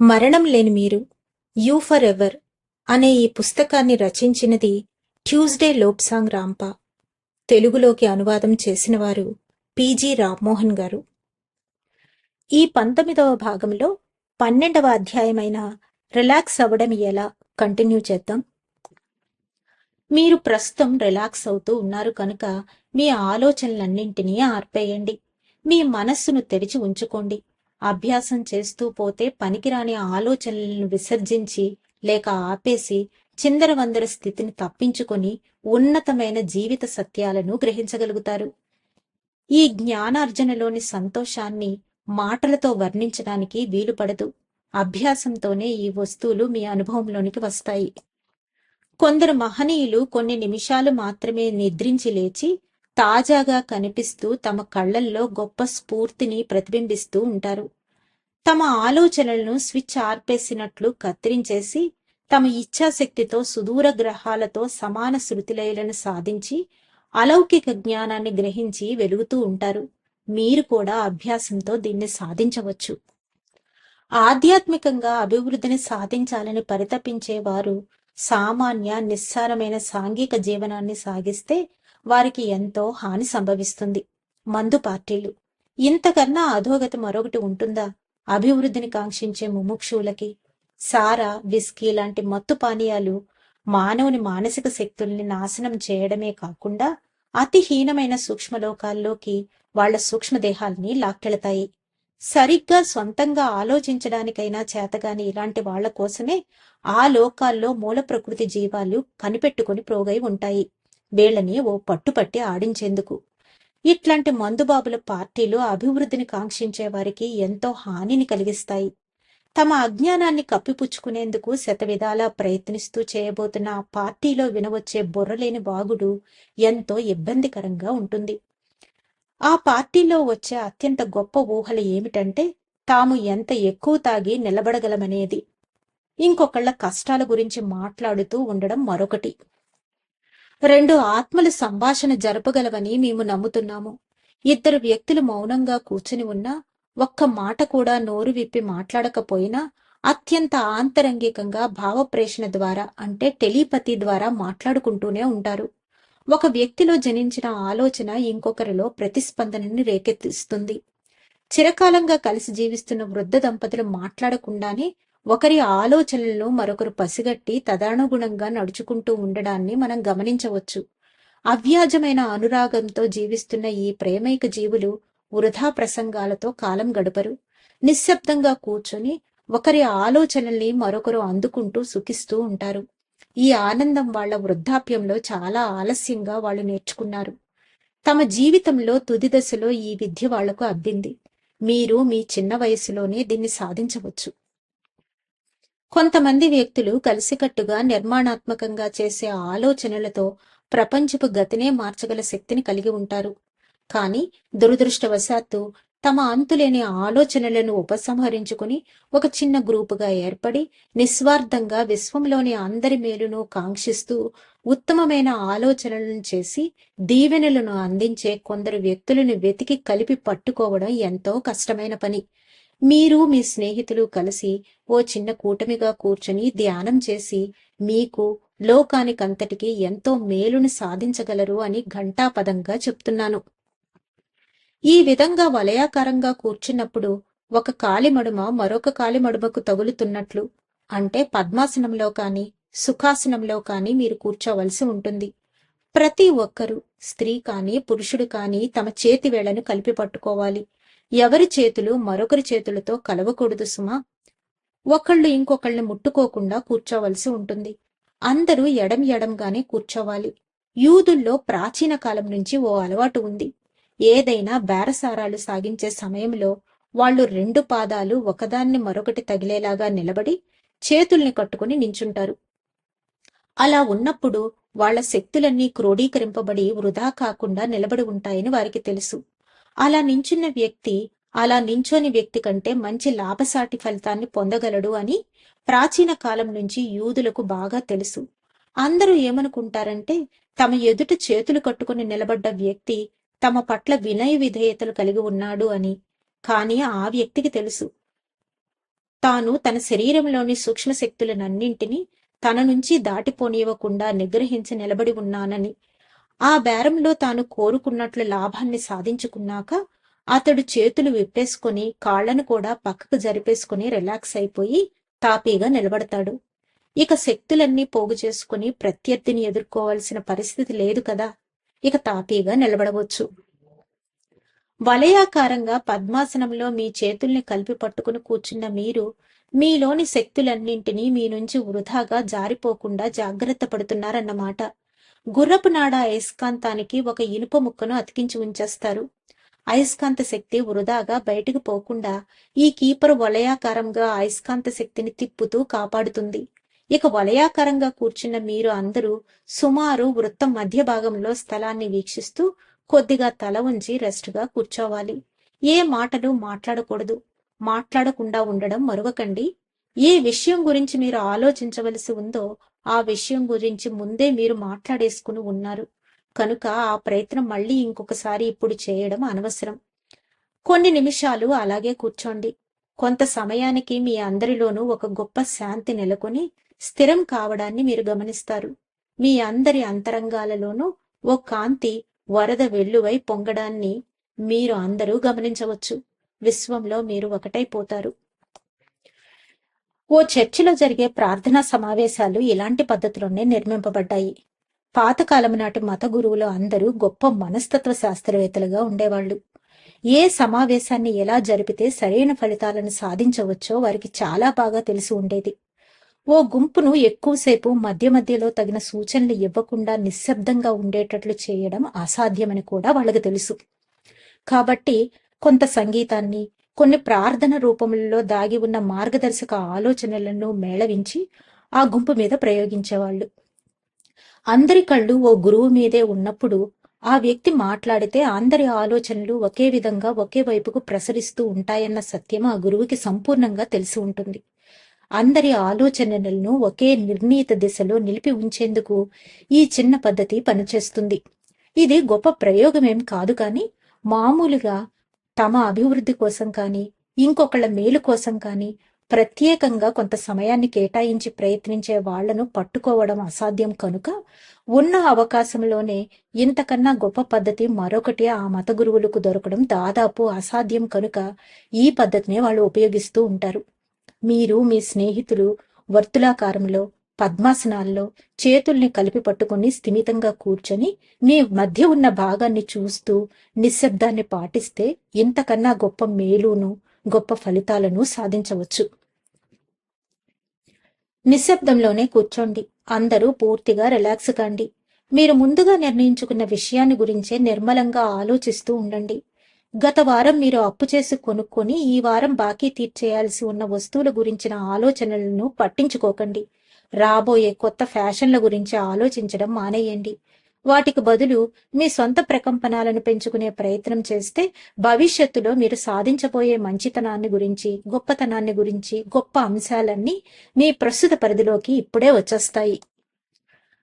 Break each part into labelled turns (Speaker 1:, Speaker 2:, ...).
Speaker 1: మరణం లేని మీరు యూ ఫర్ ఎవర్ అనే ఈ పుస్తకాన్ని రచించినది ట్యూస్డే లోప్సాంగ్ రాంపా. తెలుగులోకి అనువాదం చేసిన వారు రామ్మోహన్ గారు. ఈ పంతొమ్మిదవ భాగంలో పన్నెండవ అధ్యాయమైన రిలాక్స్ అవ్వడం ఎలా? కంటిన్యూ చేద్దాం. మీరు ప్రస్తుతం రిలాక్స్ అవుతూ ఉన్నారు కనుక మీ ఆలోచనలన్నింటినీ ఆర్పేయండి. మీ మనస్సును తెరిచి ఉంచుకోండి. అభ్యాసం చేస్తూ పోతే పనికిరాని ఆలోచనలను విసర్జించి లేక ఆపేసి చిందరవందర స్థితిని తప్పించుకొని ఉన్నతమైన జీవిత సత్యాలను గ్రహించగలుగుతారు. ఈ జ్ఞానార్జనలోని సంతోషాన్ని మాటలతో వర్ణించడానికి వీలుపడదు. అభ్యాసంతోనే ఈ వస్తువులు మీ అనుభవంలోనికి వస్తాయి. కొందరు మహనీయులు కొన్ని నిమిషాలు మాత్రమే నిద్రించి లేచి తాజాగా కనిపిస్తూ తమ కళ్ళల్లో గొప్ప స్ఫూర్తిని ప్రతిబింబిస్తూ ఉంటారు. తమ ఆలోచనలను స్విచ్ ఆర్పేసినట్లు కత్తిరించేసి తమ ఇచ్ఛాశక్తితో సుదూర గ్రహాలతో సమాన శృతిలయలను సాధించి అలౌకిక జ్ఞానాన్ని గ్రహించి వెలుగుతూ ఉంటారు. మీరు కూడా అభ్యాసంతో దీన్ని సాధించవచ్చు. ఆధ్యాత్మికంగా అభివృద్ధిని సాధించాలని పరితపించేవారు సామాన్య నిస్సారమైన సాంఘిక జీవనాన్ని సాగిస్తే వారికి ఎంతో హాని సంభవిస్తుంది. మందు పార్టీలు. ఇంతకన్నా అధోగతి మరొకటి ఉంటుందా? అభివృద్ధిని కాంక్షించే ముముక్షువులకి సారా విస్కీ లాంటి మత్తు పానీయాలు మానవుని మానసిక శక్తుల్ని నాశనం చేయడమే కాకుండా అతి హీనమైన సూక్ష్మలోకాల్లోకి వాళ్ళ సూక్ష్మదేహాల్ని లాక్కెళతాయి. సరిగ్గా సొంతంగా ఆలోచించడానికైనా చేతగాని ఇలాంటి వాళ్ళ కోసమే ఆ లోకాల్లో మూల ప్రకృతి జీవాలు కనిపెట్టుకుని ప్రోగై ఉంటాయి. వీళ్ళని ఓ పట్టుపట్టి ఆడించేందుకు. ఇట్లాంటి మందుబాబుల పార్టీలు అభివృద్ధిని కాంక్షించే వారికి ఎంతో హానిని కలిగిస్తాయి. తమ అజ్ఞానాన్ని కప్పిపుచ్చుకునేందుకు శతవిధాలా ప్రయత్నిస్తూ చేయబోతున్న ఆ పార్టీలో వినవచ్చే బుర్రలేని వాగుడు ఎంతో ఇబ్బందికరంగా ఉంటుంది. ఆ పార్టీలో వచ్చే అత్యంత గొప్ప ఊహలు ఏమిటంటే తాము ఎంత ఎక్కువ తాగి నిలబడగలమనేది. ఇంకొకళ్ళ కష్టాల గురించి మాట్లాడుతూ ఉండడం మరొకటి. రెండు ఆత్మలు సంభాషణ జరపగలవని మేము నమ్ముతున్నాము. ఇద్దరు వ్యక్తులు మౌనంగా కూర్చుని ఉన్నా ఒక్క మాట కూడా నోరు విప్పి మాట్లాడకపోయినా అత్యంత ఆంతరంగికంగా భావప్రేషణ ద్వారా అంటే టెలిపతి ద్వారా మాట్లాడుకుంటూనే ఉంటారు. ఒక వ్యక్తిలో జనించిన ఆలోచన ఇంకొకరిలో ప్రతిస్పందనని రేకెత్తిస్తుంది. చిరకాలంగా కలిసి జీవిస్తున్న వృద్ధ దంపతులు మాట్లాడకుండానే ఒకరి ఆలోచనలను మరొకరు పసిగట్టి తదనుగుణంగా నడుచుకుంటూ ఉండడాన్ని మనం గమనించవచ్చు. అవ్యాజమైన అనురాగంతో జీవిస్తున్న ఈ ప్రేమైక జీవులు వృధా ప్రసంగాలతో కాలం గడపరు. నిశ్శబ్దంగా కూర్చొని ఒకరి ఆలోచనల్ని మరొకరు అందుకుంటూ సుఖిస్తూ ఉంటారు. ఈ ఆనందం వాళ్ళ వృద్ధాప్యంలో చాలా ఆలస్యంగా వాళ్ళు నేర్చుకున్నారు. తమ జీవితంలో తుది దశలో ఈ విద్య వాళ్ళకు అబ్బింది మీరు మీ చిన్న వయసులోనే దీన్ని సాధించవచ్చు. కొంతమంది వ్యక్తులు కలిసికట్టుగా నిర్మాణాత్మకంగా చేసే ఆలోచనలతో ప్రపంచపు గతినే మార్చగల శక్తిని కలిగి ఉంటారు. కానీ దురదృష్టవశాత్తు తమ అంతులేని ఆలోచనలను ఉపసంహరించుకుని ఒక చిన్న గ్రూపుగా ఏర్పడి నిస్వార్థంగా విశ్వంలోని అందరి మేలును కాంక్షిస్తూ ఉత్తమమైన ఆలోచనలను చేసి దీవెనలను అందించే కొందరు వ్యక్తులను వెతికి కలిపి పట్టుకోవడం ఎంతో కష్టమైన పని. మీరు మీ స్నేహితులు కలిసి ఓ చిన్న కూటమిగా కూర్చొని ధ్యానం చేసి మీకు లోకానికంతటికి ఎంతో మేలుని సాధించగలరు అని ఘంటాపదంగా చెప్తున్నాను. ఈ విధంగా వలయాకారంగా కూర్చున్నప్పుడు ఒక కాలిమడుమ మరొక కాలిమడుమకు తగులుతున్నట్లు అంటే పద్మాసనంలో కాని సుఖాసనంలో కాని మీరు కూర్చోవలసి ఉంటుంది. ప్రతి ఒక్కరూ స్త్రీ కాని పురుషుడు కాని తమ చేతి వేళ్ళను కలిపి పట్టుకోవాలి. ఎవరి చేతులు మరొకరి చేతులతో కలవకూడదు సుమా. ఒకళ్ళు ఇంకొకళ్ళని ముట్టుకోకుండా కూర్చోవలసి ఉంటుంది. అందరూ ఎడం ఎడంగానే కూర్చోవాలి. యూదుల్లో ప్రాచీన కాలం నుంచి ఓ అలవాటు ఉంది. ఏదైనా బేరసారాలు సాగించే సమయంలో వాళ్ళు రెండు పాదాలు ఒకదాన్ని మరొకటి తగిలేలాగా నిలబడి చేతుల్ని కట్టుకుని నించుంటారు. అలా ఉన్నప్పుడు వాళ్ళ శక్తులన్నీ క్రోడీకరింపబడి వృధా కాకుండా నిలబడి ఉంటాయని వారికి తెలుసు. అలా నించున్న వ్యక్తి అలా నించోని వ్యక్తి కంటే మంచి లాభసాటి ఫలితాన్ని పొందగలడు అని ప్రాచీన కాలం నుంచి యూదులకు బాగా తెలుసు. అందరూ ఏమనుకుంటారంటే తమ ఎదుట చేతులు కట్టుకుని నిలబడ్డ వ్యక్తి తమ పట్ల వినయ విధేయతలు కలిగి ఉన్నాడు అని. కానీ ఆ వ్యక్తికి తెలుసు. తాను తన శరీరంలోని సూక్ష్మ శక్తులనన్నింటినీ తన నుంచి దాటిపోనివ్వకుండా నిగ్రహించి నిలబడి ఉన్నానని ఆ బేరంలో తాను కోరుకున్నట్లు లాభాన్ని సాధించుకున్నాక అతడు చేతులు విప్పేసుకొని కాళ్ళను కూడా పక్కకు జరిపేసుకుని రిలాక్స్ అయిపోయి తాపీగా నిలబడతాడు. ఇక శక్తులన్నీ పోగు చేసుకుని ప్రత్యర్థిని ఎదుర్కోవాల్సిన పరిస్థితి లేదు కదా. ఇక తాపీగా నిలబడవచ్చు. వలయాకారంగా పద్మాసనంలో మీ చేతుల్ని కలిపి పట్టుకుని కూర్చున్న మీరు మీలోని శక్తులన్నింటినీ మీ నుంచి వృధాగా జారిపోకుండా జాగ్రత్త పడుతున్నారన్నమాట. గుర్రపు నాడ అయస్కాంతానికి ఒక ఇనుప ముక్కను అతికించి ఉంచేస్తారు. అయస్కాంత శక్తి వృధాగా బయటకు పోకుండా ఈ కీపర్ వలయాకారంగా అయస్కాంత శక్తిని తిప్పుతూ కాపాడుతుంది. ఇక వలయాకారంగా కూర్చున్న మీరు అందరూ సుమారు వృత్తం మధ్య భాగంలో స్థలాన్ని వీక్షిస్తూ కొద్దిగా తల ఉంచి రెస్ట్గా కూర్చోవాలి. ఏ మాటలు మాట్లాడకూడదు. మాట్లాడకుండా ఉండడం మరువకండి. ఏ విషయం గురించి మీరు ఆలోచించవలసి ఉందో ఆ విషయం గురించి ముందే మీరు మాట్లాడేసుకుని ఉన్నారు. కనుక ఆ ప్రయత్నం మళ్ళీ ఇంకొకసారి ఇప్పుడు చేయడం అనవసరం. కొన్ని నిమిషాలు అలాగే కూర్చోండి. కొంత సమయానికి మీ అందరిలోనూ ఒక గొప్ప శాంతి నెలకొని స్థిరం కావడాన్ని మీరు గమనిస్తారు. మీ అందరి అంతరంగాలలోనూ ఓ కాంతి వరద వెల్లువై పొంగడాన్ని మీరు అందరూ గమనించవచ్చు. విశ్వంలో మీరు ఒకటైపోతారు. ఓ చర్చిలో జరిగే ప్రార్థనా సమావేశాలు ఇలాంటి పద్ధతిలోనే నిర్మింపబడ్డాయి. పాతకాలం నాటి మత గురువులు అందరూ గొప్ప మనస్తత్వ శాస్త్రవేత్తలుగా ఉండేవాళ్ళు ఏ సమావేశాన్ని ఎలా జరిపితే సరైన ఫలితాలను సాధించవచ్చో వారికి చాలా బాగా తెలిసి ఉండేది. ఓ గుంపును ఎక్కువసేపు మధ్య మధ్యలో తగిన సూచనలు ఇవ్వకుండా నిశ్శబ్దంగా ఉండేటట్లు చేయడం అసాధ్యమని కూడా వాళ్ళకి తెలుసు. కాబట్టి కొంత సంగీతాన్ని కొన్ని ప్రార్థన రూపములలో దాగి ఉన్న మార్గదర్శక ఆలోచనలను మేళవించి ఆ గుంపు మీద ప్రయోగించేవాళ్ళు. అందరి కళ్ళు ఓ గురువు మీదే ఉన్నప్పుడు ఆ వ్యక్తి మాట్లాడితే అందరి ఆలోచనలు ఒకే విధంగా ఒకే వైపుకు ప్రసరిస్తూ ఉంటాయన్న సత్యం ఆ గురువుకి సంపూర్ణంగా తెలిసి ఉంటుంది. అందరి ఆలోచనలను ఒకే నిర్ణీత దిశలో నిలిపి ఉంచేందుకు ఈ చిన్న పద్ధతి పనిచేస్తుంది. ఇది గొప్ప ప్రయోగమేం కాదు కానీ మామూలుగా తమ అభివృద్ధి కోసం కానీ ఇంకొకళ్ళ మేలు కోసం కానీ ప్రత్యేకంగా కొంత సమయాన్ని కేటాయించి ప్రయత్నించే వాళ్ళను పట్టుకోవడం అసాధ్యం కనుక ఉన్న అవకాశంలోనే ఇంతకన్నా గొప్ప పద్ధతి మరొకటి ఆ మత గురువులకు దొరకడం దాదాపు అసాధ్యం కనుక ఈ పద్ధతిని వాళ్ళు ఉపయోగిస్తూ ఉంటారు. మీరు మీ స్నేహితులు వర్తులాకారంలో పద్మాసనాల్లో చేతుల్ని కలిపి పట్టుకుని స్థిమితంగా కూర్చొని మీ మధ్య ఉన్న భాగాన్ని చూస్తూ నిశ్శబ్దాన్ని పాటిస్తే ఇంతకన్నా గొప్ప మేలును గొప్ప ఫలితాలను సాధించవచ్చు. నిశ్శబ్దంలోనే కూర్చోండి. అందరూ పూర్తిగా రిలాక్స్ కండి మీరు ముందుగా నిర్ణయించుకున్న విషయాన్ని గురించే నిర్మలంగా ఆలోచిస్తూ ఉండండి. గత వారం మీరు అప్పు చేసి కొనుక్కొని ఈ వారం బాకీ తీర్చేయాల్సి ఉన్న వస్తువుల గురించిన ఆలోచనలను పట్టించుకోకండి. రాబోయే కొత్త ఫ్యాషన్ల గురించి ఆలోచించడం మానేయండి. వాటికి బదులు మీ సొంత ప్రకంపనాలను పెంచుకునే ప్రయత్నం చేస్తే భవిష్యత్తులో మీరు సాధించబోయే మంచితనాన్ని గురించి గొప్పతనాన్ని గురించి గొప్ప అంశాలన్నీ మీ ప్రస్తుత పరిధిలోకి ఇప్పుడే వచ్చేస్తాయి.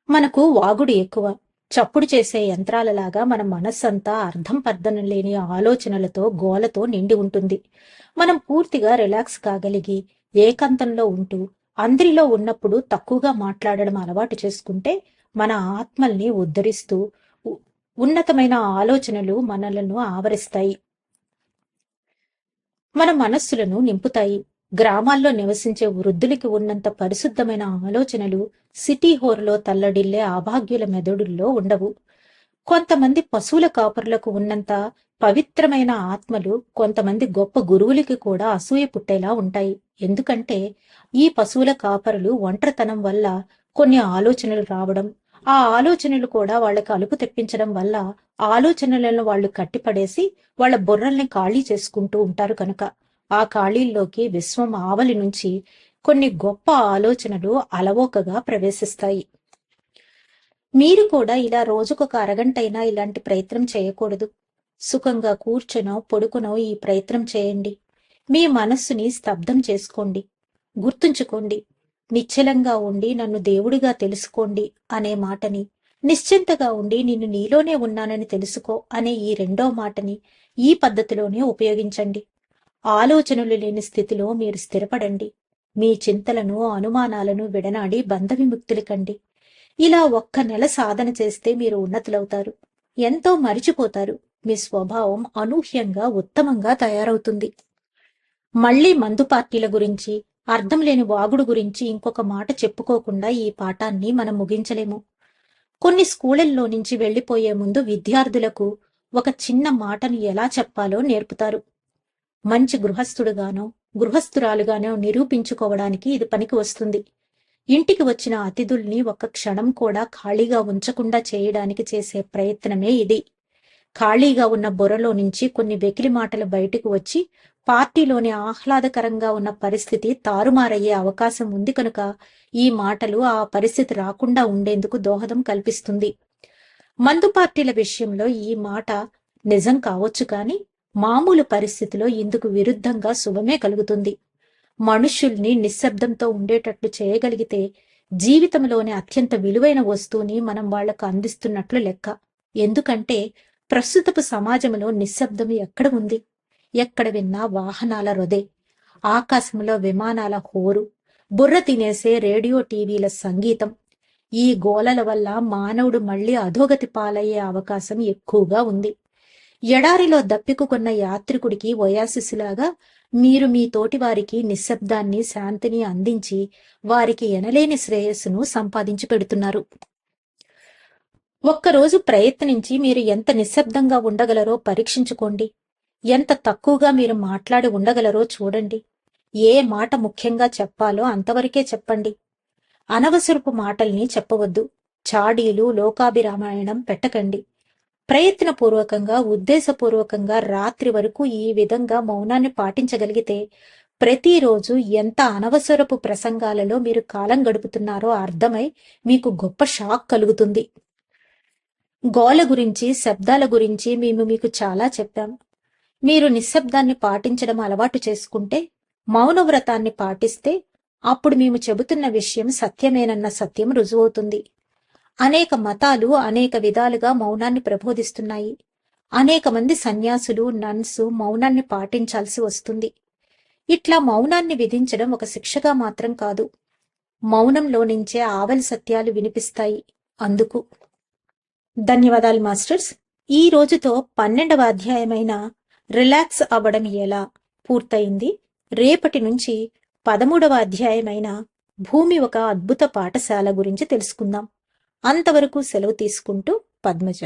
Speaker 1: మనకు వాగుడు ఎక్కువ. చప్పుడు చేసే యంత్రాలలాగా మన మనస్సంతా అర్థం పర్థనం లేని ఆలోచనలతో గోలతో నిండి ఉంటుంది. మనం పూర్తిగా రిలాక్స్ కాగలిగి ఏకాంతంలో ఉంటూ అందరిలో ఉన్నప్పుడు తక్కువగా మాట్లాడడం అలవాటు చేసుకుంటే మన ఆత్మల్ని ఉద్ధరిస్తూ ఉన్నతమైన ఆలోచనలు మనలను ఆవరిస్తాయి. మన మనస్సులను నింపుతాయి. గ్రామాల్లో నివసించే వృద్ధులకి ఉన్నంత పరిశుద్ధమైన ఆలోచనలు సిటీ హోర్లో తల్లడిల్లే అభాగ్యుల మెదడుల్లో ఉండవు. కొంతమంది పశువుల కాపరులకు ఉన్నంత పవిత్రమైన ఆత్మలు కొంతమంది గొప్ప గురువులకి కూడా అసూయ పుట్టేలా ఉంటాయి. ఎందుకంటే ఈ పశువుల కాపరులు ఒంటరితనం వల్ల కొన్ని ఆలోచనలు రావడం ఆ ఆలోచనలు కూడా వాళ్ళకి అలుపు తెప్పించడం వల్ల ఆలోచనలను వాళ్ళు కట్టిపడేసి వాళ్ళ బుర్రల్ని ఖాళీ చేసుకుంటూ ఉంటారు కనుక. ఆ ఖాళీల్లోకి విశ్వం ఆవలి నుంచి కొన్ని గొప్ప ఆలోచనలు అలవోకగా ప్రవేశిస్తాయి. మీరు కూడా ఇలా రోజుకొక అరగంటైనా ఇలాంటి ప్రయత్నం చేయకూడదు. సుఖంగా కూర్చొనో పొడుకునో ఈ ప్రయత్నం చేయండి. మీ మనస్సుని స్తబ్దం చేసుకోండి. గుర్తుంచుకోండి. నిశ్చలంగా ఉండి నన్ను దేవుడిగా తెలుసుకోండి అనే మాటని నిశ్చింతగా ఉండి నిన్ను నీలోనే ఉన్నానని తెలుసుకో అనే ఈ రెండో మాటని ఈ పద్ధతిలోనే ఉపయోగించండి. ఆలోచనలు లేని స్థితిలో మీరు స్థిరపడండి. మీ చింతలను అనుమానాలను విడనాడి బంధ విముక్తులు కండి. ఇలా ఒక్క నెల సాధన చేస్తే మీరు ఉన్నతులవుతారు. ఎంతో మరిచిపోతారు. మీ స్వభావం అనూహ్యంగా ఉత్తమంగా తయారవుతుంది. మళ్ళీ మందు పార్టీల గురించి అర్థం లేని వాగుడు గురించి ఇంకొక మాట చెప్పుకోకుండా ఈ పాఠాన్ని మనం ముగించలేము. కొన్ని స్కూళ్ళల్లో నుంచి వెళ్ళిపోయే ముందు విద్యార్థులకు ఒక చిన్న మాటను ఎలా చెప్పాలో నేర్పుతారు. మంచి గృహస్థుడుగానో గృహస్థురాలుగానో నిరూపించుకోవడానికి ఇది పనికి వస్తుంది. ఇంటికి వచ్చిన అతిథుల్ని ఒక్క క్షణం కూడా ఖాళీగా ఉంచకుండా చేయడానికి చేసే ప్రయత్నమే ఇది. ఖాళీగా ఉన్న బుర్రలో నుంచి కొన్ని వెకిలి మాటలు బయటకు వచ్చి పార్టీలోని ఆహ్లాదకరంగా ఉన్న పరిస్థితి తారుమారయ్యే అవకాశం ఉంది కనుక ఈ మాటలు ఆ పరిస్థితి రాకుండా ఉండేందుకు దోహదం కల్పిస్తుంది. మందు పార్టీల విషయంలో ఈ మాట నిజం కావచ్చు కానీ మామూలు పరిస్థితిలో ఇందుకు విరుద్ధంగా శుభమే కలుగుతుంది. మనుష్యుల్ని నిశ్శబ్దంతో ఉండేటట్లు చేయగలిగితే జీవితంలోని అత్యంత విలువైన వస్తువుని మనం వాళ్ళకు అందిస్తున్నట్లు లెక్క. ఎందుకంటే ప్రస్తుతపు సమాజంలో నిశ్శబ్దం ఎక్కడ ఉంది? ఎక్కడ విన్నా వాహనాల రొదే. ఆకాశంలో విమానాల హోరు. బుర్ర తినేసే రేడియో టీవీల సంగీతం. ఈ గోలల వల్ల మానవుడు మళ్ళీ అధోగతి పాలయ్యే అవకాశం ఎక్కువగా ఉంది. ఎడారిలో దప్పికుకున్న యాత్రికుడికి ఒయాసిస్లాగా మీరు మీ తోటి వారికి నిశ్శబ్దాన్ని శాంతిని అందించి వారికి ఎనలేని శ్రేయస్సును సంపాదించి పెడుతున్నారు. ఒక్కరోజు ప్రయత్నించి మీరు ఎంత నిశ్శబ్దంగా ఉండగలరో పరీక్షించుకోండి. ఎంత తక్కువగా మీరు మాట్లాడి ఉండగలరో చూడండి. ఏ మాట ముఖ్యంగా చెప్పాలో అంతవరకే చెప్పండి. అనవసరపు మాటల్ని చెప్పవద్దు. చాడీలు లోకాభిరామాయణం పెట్టకండి. ప్రయత్నపూర్వకంగా ఉద్దేశపూర్వకంగా రాత్రి వరకు ఈ విధంగా మౌనాన్ని పాటించగలిగితే ప్రతిరోజు ఎంత అనవసరపు ప్రసంగాలలో మీరు కాలం గడుపుతున్నారో అర్థమై మీకు గొప్ప షాక్ కలుగుతుంది. గోల గురించి శబ్దాల గురించి మేము మీకు చాలా చెప్పాం. మీరు నిశ్శబ్దాన్ని పాటించడం అలవాటు చేసుకుంటే మౌనవ్రతాన్ని పాటిస్తే అప్పుడు మేము చెబుతున్న విషయం సత్యమేనన్న సత్యం రుజువవుతుంది. అనేక మతాలు అనేక విధాలుగా మౌనాన్ని ప్రబోధిస్తున్నాయి. అనేక మంది సన్యాసులు నన్స్ మౌనాన్ని పాటించాల్సి వస్తుంది. ఇట్లా మౌనాన్ని విధించడం ఒక శిక్షగా మాత్రం కాదు. మౌనంలో నుంచే ఆవలి సత్యాలు వినిపిస్తాయి. అందుకు ధన్యవాదాలు మాస్టర్స్. ఈ రోజుతో పన్నెండవ అధ్యాయమైన రిలాక్స్ అవ్వడం ఎలా పూర్తయింది? రేపటి నుంచి పదమూడవ అధ్యాయమైన భూమి ఒక అద్భుత పాఠశాల గురించి తెలుసుకుందాం. అంతవరకు సెలవు తీసుకుంటూ పద్మజ.